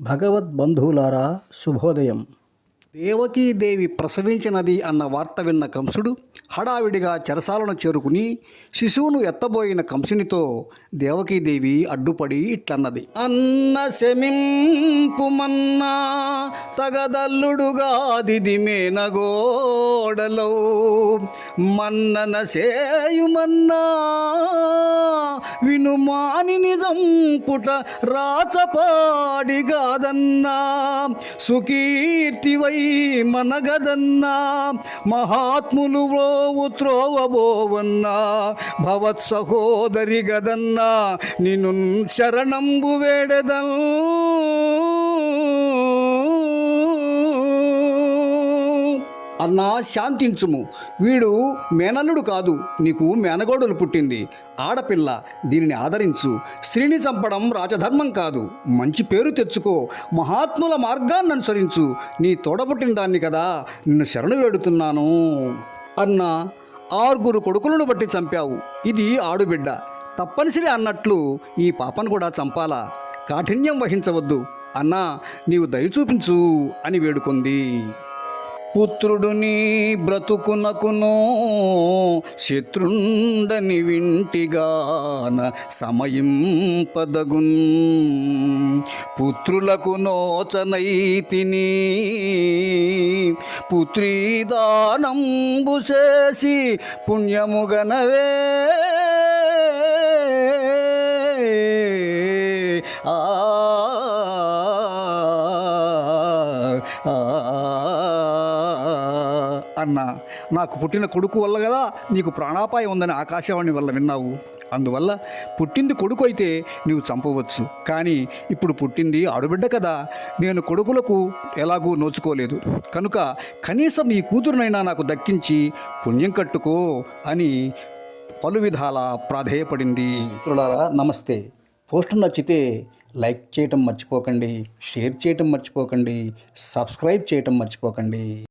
భగవద్బంధువులారా శుభోదయం. దేవకీదేవి ప్రసవించినది అన్న వార్త విన్న కంసుడు హడావిడిగా చెరసాలను చేరుకుని శిశువును ఎత్తబోయిన కంసునితో దేవకీదేవి అడ్డుపడి ఇట్లన్నది. అన్న శమింపుమన్నా సగదల్లుడుగాదిది మేనగోడలో మన్నన సేయుమన్నా వినుమాని నిజం పుట రాచపాడిగాదన్నా సుకీర్తివై మనగదన్నా మహాత్ములు వ్రోవు త్రోవబోవన్నా భవత్ సహోదరి గదన్నా నిన్ను శరణంబు వేడెదం. అన్నా శాంతించుము. వీడు మేనల్లుడు కాదు నీకు మేనగోడలు పుట్టింది. ఆడపిల్ల దీనిని ఆదరించు. స్త్రీని చంపడం రాజధర్మం కాదు. మంచి పేరు తెచ్చుకో. మహాత్ముల మార్గాన్ని అనుసరించు. నీ తోడబుట్టిన దాన్ని కదా నిన్ను శరణు వేడుతున్నాను. అన్న ఆరుగురు కొడుకులను బట్టి చంపావు. ఇది ఆడుబిడ్డ. తప్పనిసరి అన్నట్లు ఈ పాపను కూడా చంపాలా? కాఠిన్యం వహించవద్దు. అన్నా నీవు దయ చూపించు అని వేడుకుంది. పుత్రుడుని బ్రతుకునకును శత్రుండని వింటిగాన సమయం పదగున్ పుత్రులకు నోచనైతిని పుత్రీదానంబు చేసి పుణ్యముగనవే ఆ ఆ, అన్న నాకు పుట్టిన కొడుకు వల్ల కదా నీకు ప్రాణాపాయం ఉందని ఆకాశవాణి వల్ల విన్నావు. అందువల్ల పుట్టింది కొడుకు అయితే నీవు చంపవచ్చు. కానీ ఇప్పుడు పుట్టింది ఆడబిడ్డ కదా నేను కొడుకులకు ఎలాగూ నోచుకోలేదు. కనుక కనీసం ఈ కూతురునైనా నాకు దక్కించి పుణ్యం కట్టుకో అని పలు విధాల ప్రాధేయపడింది. నమస్తే. పోస్ట్ నచ్చితే లైక్ చేయటం మర్చిపోకండి షేర్ చేయటం మర్చిపోకండి సబ్స్క్రైబ్ చేయటం మర్చిపోకండి.